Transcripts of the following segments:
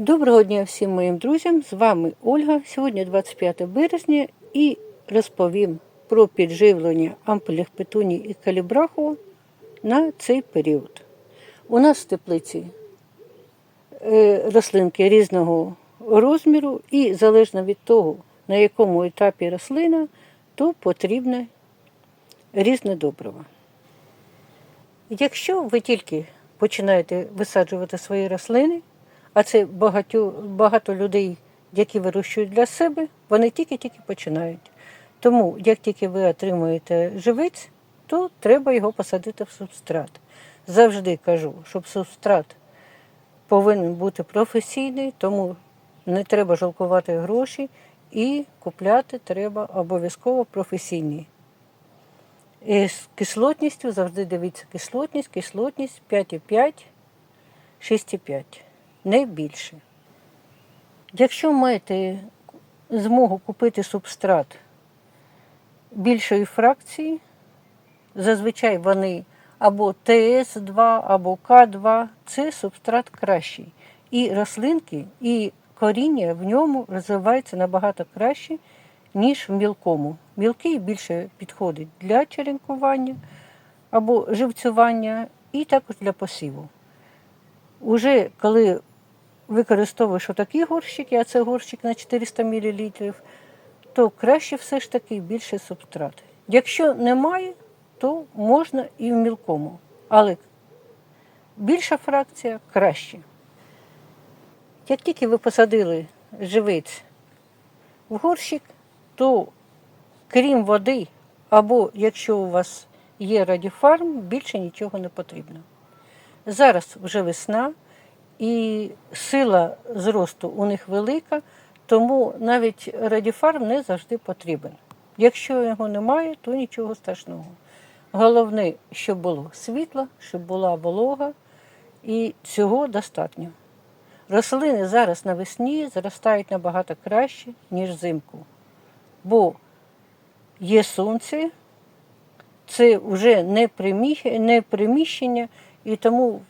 Доброго дня всім моїм друзям! З вами Ольга. Сьогодні 25 березня і розповім про підживлення ампельних петуній і калібраху на цей період. У нас в теплиці е, рослинки різного розміру, і залежно від того, на якому етапі рослина, то потрібне різне добриво. Якщо ви тільки починаєте висаджувати свої рослини, а це багато, багато людей, які вирощують для себе, вони тільки-тільки починають. Тому, як тільки ви отримуєте живець, то треба його посадити в субстрат. Завжди кажу, щоб субстрат повинен бути професійний, тому не треба жалкувати гроші і купляти треба обов'язково професійний. І з кислотністю завжди дивіться кислотність, кислотність 5,5, 6,5, не більше. Якщо маєте змогу купити субстрат більшої фракції, зазвичай вони або ТС2, або К2, це субстрат кращий. І рослинки, і коріння в ньому розвиваються набагато краще, ніж в мілкому. Мілкий більше підходить для черенкування або живцювання, і також для посіву. Уже коли використовуєш отакі горщики, а це горщик на 400 мл, то краще все ж таки більше субстрат. Якщо немає, то можна і в мілкому, але більша фракція краще. Як тільки ви посадили живець в горщик, то крім води, або якщо у вас є радіфарм, більше нічого не потрібно. Зараз вже весна і сила зросту у них велика, тому навіть радіфарм не завжди потрібен. Якщо його немає, то нічого страшного. Головне, щоб було світло, щоб була волога, і цього достатньо. Рослини зараз навесні зростають набагато краще, ніж взимку. Бо є сонце, це вже не приміщення, і тому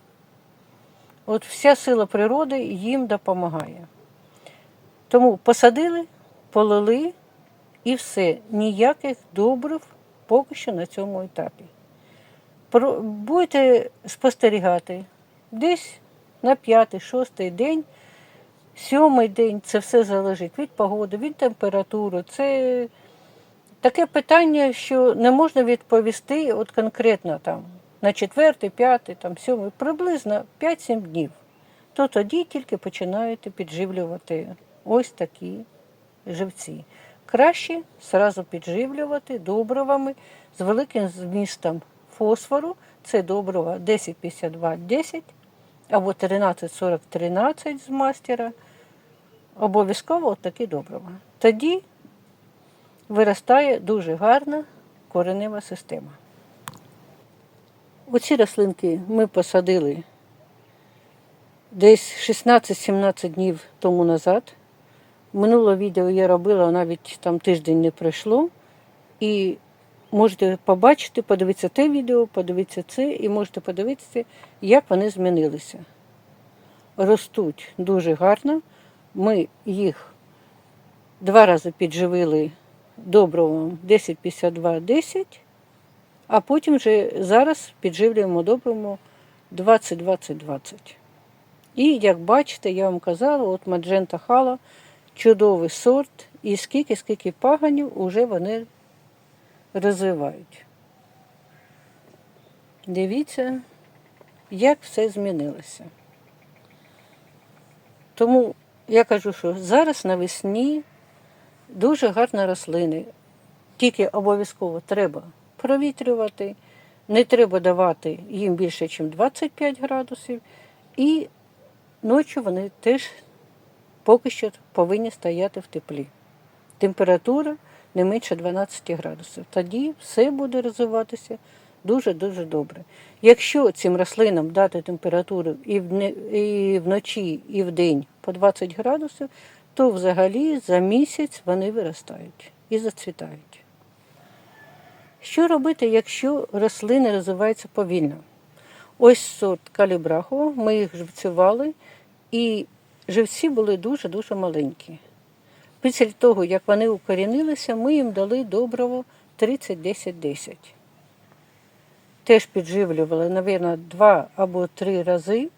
от вся сила природи їм допомагає. Тому посадили, полили і все. Ніяких добрив поки що на цьому етапі. Будете спостерігати десь на п'ятий, шостий день, сьомий день це все залежить від погоди, від температури. Це таке питання, що не можна відповісти от конкретно там на четвертий, п'ятий, там сьомий, приблизно 5-7 днів. То тоді тільки починаєте підживлювати ось такі живці. Краще зразу підживлювати добривами з великим змістом фосфору. Це добрива 1052-10 або 1340-13 з мастера. Обов'язково такі добрива. Тоді виростає дуже гарна коренева система. Оці рослинки ми посадили десь 16-17 днів тому назад. Минуле відео я робила, навіть там тиждень не пройшло. І можете побачити, подивитися те відео, подивитися це, і можете подивитися, як вони змінилися. Ростуть дуже гарно. Ми їх два рази підживили добривом 10-52-10, а потім вже зараз підживлюємо добривом 20-20-20. І як бачите, я вам казала, от Маджента Хала чудовий сорт, і скільки, скільки паганів уже вони розвивають. Дивіться, як все змінилося. Тому я кажу, що зараз навесні дуже гарні рослини. Тільки обов'язково треба провітрювати, не треба давати їм більше, ніж 25 градусів. І ночі вони теж поки що повинні стояти в теплі. Температура не менше 12 градусів. Тоді все буде розвиватися дуже-дуже добре. Якщо цим рослинам дати температуру і вночі, і вдень по 20 градусів, то взагалі за місяць вони виростають і зацвітають. Що робити, якщо рослини розвиваються повільно? Ось сорт калібраху, ми їх живцювали, і живці були дуже-дуже маленькі. Після того, як вони укорінилися, ми їм дали добриво 30-10-10. Теж підживлювали, мабуть, два або три рази.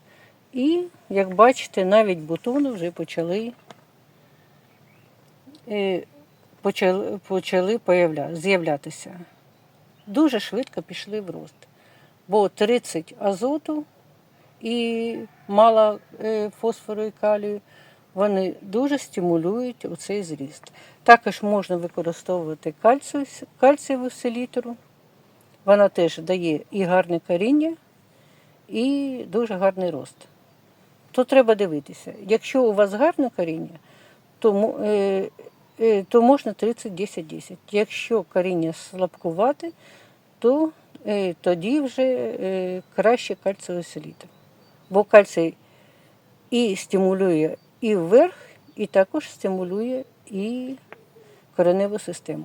І, як бачите, навіть бутони вже почали, е, почали, почали з'являтися. Дуже швидко пішли в рост. Бо 30 азоту і мало е, фосфору і калію, вони дуже стимулюють оцей зріст. Також можна використовувати кальцієву селітру. Вона теж дає і гарне коріння, і дуже гарний рост. То треба дивитися. Якщо у вас гарне коріння, то, е, то можна 30-10-10. Якщо коріння слабкувати, то е, тоді вже е, краще кальцієвий селітр. Бо кальцій і стимулює і вверх, і також стимулює і кореневу систему.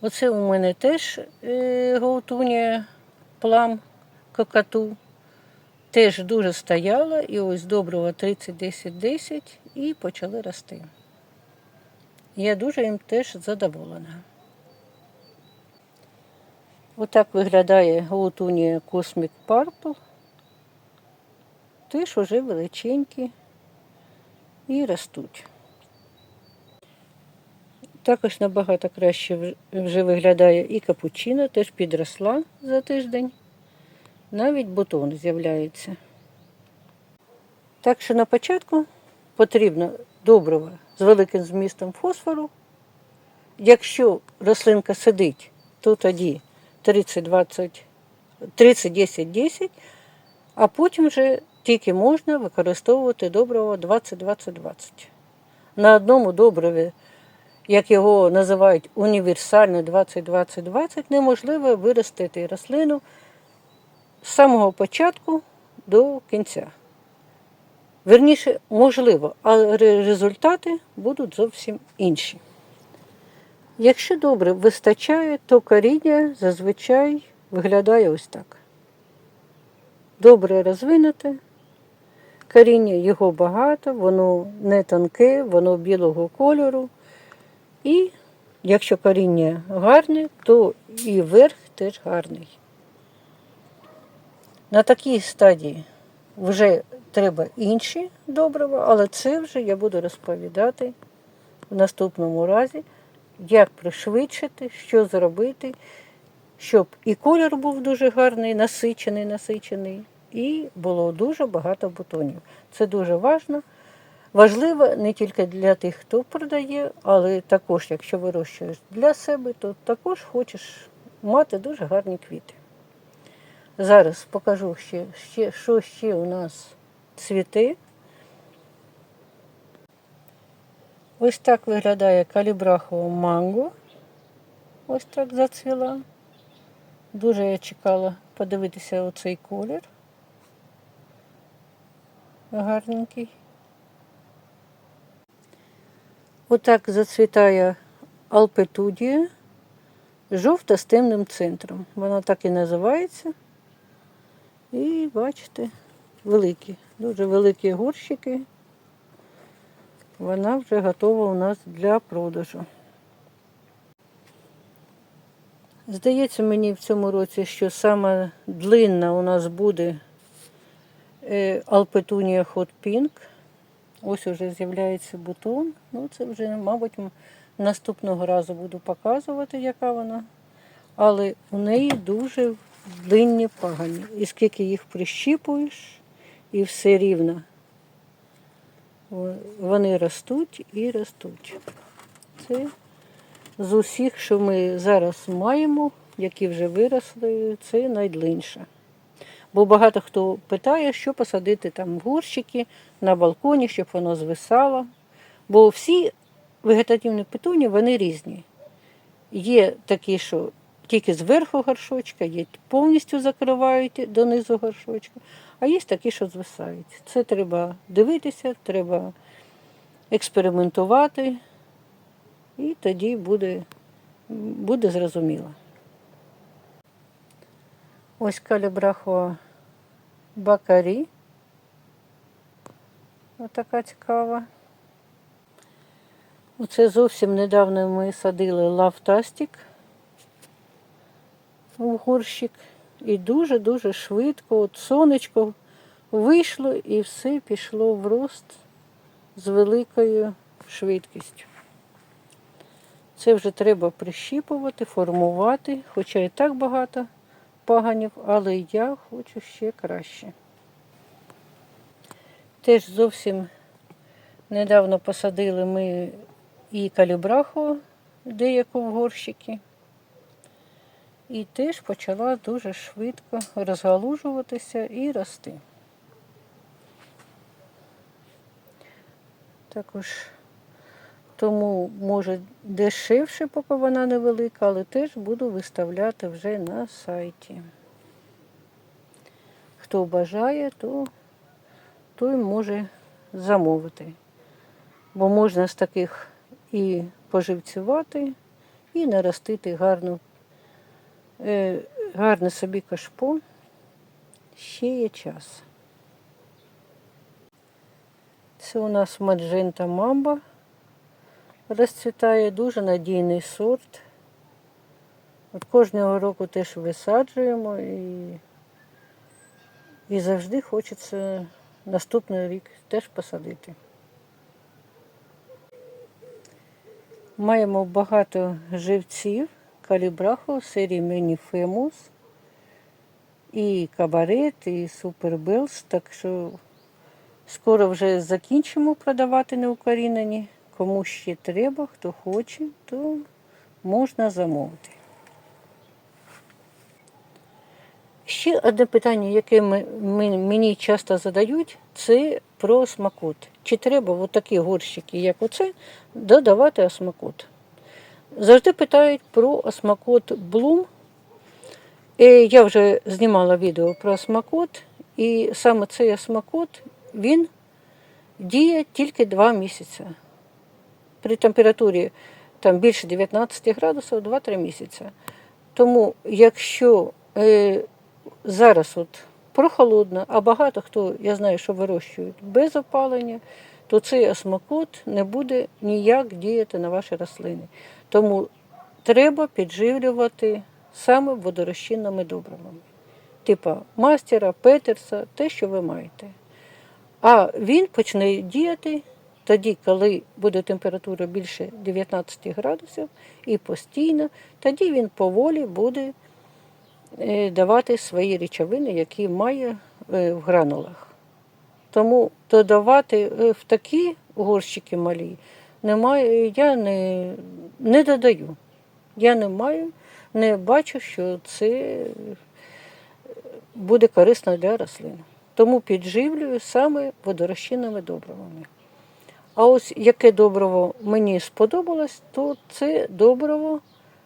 Оце у мене теж е, плам кокату. Теж дуже стояла, і ось доброго 30-10-10 і почали рости. Я дуже їм теж задоволена. Отак виглядає гаутунія Cosmic Purple. Теж уже величенькі і ростуть. Також набагато краще вже виглядає і капучино, теж підросла за тиждень. Навіть бутон з'являється. Так що на початку потрібно добриво з великим змістом фосфору. Якщо рослинка сидить, то тоді 30-20, 30-10-10, а потім вже тільки можна використовувати добриво 20-20-20. На одному добриві, як його називають універсальне 20-20-20, неможливо виростити рослину з самого початку до кінця. Верніше, можливо, але результати будуть зовсім інші. Якщо добре вистачає, то коріння зазвичай виглядає ось так. Добре розвинуте, коріння його багато, воно не тонке, воно білого кольору. І якщо коріння гарне, то і верх теж гарний. На такій стадії вже треба інші добрива, але це вже я буду розповідати в наступному разі, як пришвидшити, що зробити, щоб і колір був дуже гарний, насичений, насичений, і було дуже багато бутонів. Це дуже важливо. Важливо не тільки для тих, хто продає, але також, якщо вирощуєш для себе, то також хочеш мати дуже гарні квіти. Зараз покажу ще, ще що ще у нас цвіте. Ось так виглядає калібрахова манго. Ось так зацвіла. Дуже я чекала подивитися оцей колір. Гарненький. Отак зацвітає алпетудія жовта з темним центром. Вона так і називається. І бачите, великі, дуже великі горщики. Вона вже готова у нас для продажу. Здається мені в цьому році, що саме длинна у нас буде Алпетунія Hot Pink. Ось уже з'являється бутон. Ну, це вже, мабуть, наступного разу буду показувати, яка вона. Але у неї дуже длинні пагані. І скільки їх прищіпуєш, і все рівно. Вони ростуть і ростуть. Це з усіх, що ми зараз маємо, які вже виросли, це найдлинша. Бо багато хто питає, що посадити там горщики на балконі, щоб воно звисало. Бо всі вегетативні петуні, вони різні. Є такі, що тільки зверху горшочка, є повністю закривають донизу горшочка, а є такі, що звисають. Це треба дивитися, треба експериментувати, і тоді буде, буде зрозуміло. Ось калібрахова бакарі. Отака цікава. Оце зовсім недавно ми садили лавтастик у горщик. І дуже-дуже швидко, от сонечко вийшло і все пішло в рост з великою швидкістю. Це вже треба прищіпувати, формувати, хоча і так багато паганів, але я хочу ще краще. Теж зовсім недавно посадили ми і калібраху деяку в горщики. І теж почала дуже швидко розгалужуватися і рости. Також тому може дешевше, поки вона невелика, але теж буду виставляти вже на сайті. Хто бажає, то той може замовити. Бо можна з таких і поживцювати, і наростити гарну, гарне собі кашпо. Ще є час. Це у нас маджента мамба розцвітає, дуже надійний сорт. От кожного року теж висаджуємо і, і завжди хочеться наступний рік теж посадити. Маємо багато живців калібраху серії Many Famous і кабарет, і супербелс, так що скоро вже закінчимо продавати неукорінені. Кому ще треба, хто хоче, то можна замовити. Ще одне питання, яке мені часто задають, це про осмакот. Чи треба в такі горщики, як оце, додавати осмакот? Завжди питають про осмакот Bloom. І я вже знімала відео про осмакот, і саме цей осмакот, він діє тільки 2 місяці. При температурі там більше 19 градусів 2-3 місяці. Тому якщо е, зараз от прохолодно, а багато хто, я знаю, що вирощують без опалення, то цей осмокот не буде ніяк діяти на ваші рослини. Тому треба підживлювати саме водорозчинними добривами, типа мастера, петерса, те, що ви маєте. А він почне діяти тоді, коли буде температура більше 19 градусів і постійно, тоді він поволі буде е, давати свої речовини, які має е, в гранулах. Тому додавати е, в такі горщики малі немає, я не, не додаю. Я не маю, не бачу, що це буде корисно для рослин. Тому підживлюю саме водорозчинними добривами. А ось яке добриво мені сподобалось, то це добриво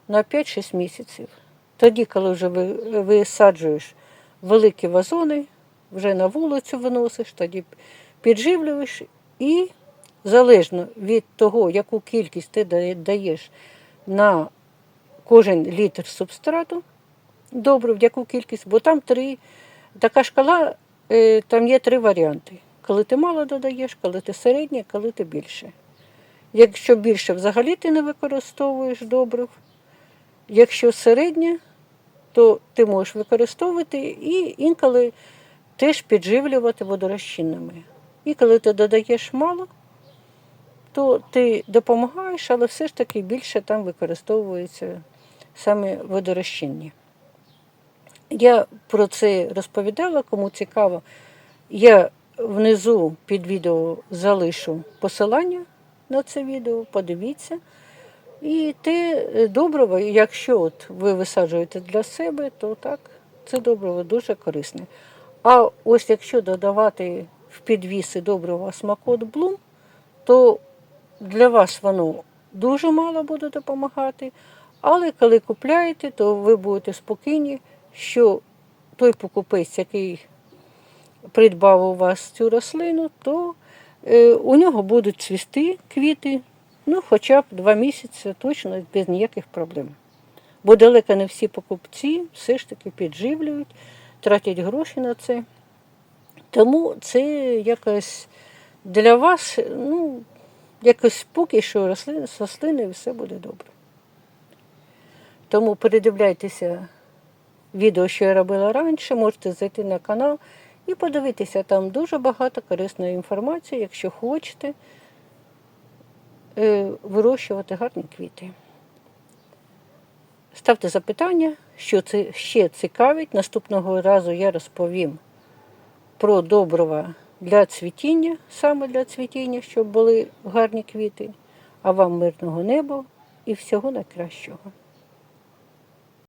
на 5-6 місяців. Тоді, коли вже висаджуєш великі вазони, вже на вулицю виносиш, тоді підживлюєш і залежно від того, яку кількість ти даєш на кожен літр субстрату, добрив, яку кількість, бо там три, така шкала, е, там є три варіанти. Коли ти мало додаєш, коли ти середнє, коли ти більше. Якщо більше взагалі ти не використовуєш добрив, якщо середнє, то ти можеш використовувати і інколи теж підживлювати водорозчинними. І коли ти додаєш мало, то ти допомагаєш, але все ж таки більше там використовується саме водорозчинні. Я про це розповідала, кому цікаво. Я внизу під відео залишу посилання на це відео, подивіться. І те добриво, якщо от ви висаджуєте для себе, то так, це добриво дуже корисне. А ось якщо додавати в підвіси доброго смакот блум, то для вас воно дуже мало буде допомагати. Але коли купляєте, то ви будете спокійні, що той покупець, який придбав у вас цю рослину, то е, у нього будуть цвісти квіти, ну хоча б два місяці точно без ніяких проблем. Бо далеко не всі покупці все ж таки підживлюють, тратять гроші на це. Тому це якось для вас, ну, якось поки що рослини, з рослиною все буде добре. Тому передивляйтеся відео, що я робила раніше, можете зайти на канал і подивитися, там дуже багато корисної інформації, якщо хочете е, вирощувати гарні квіти. Ставте запитання, що це ще цікавить. Наступного разу я розповім про добрива для цвітіння, саме для цвітіння, щоб були гарні квіти. А вам мирного неба і всього найкращого.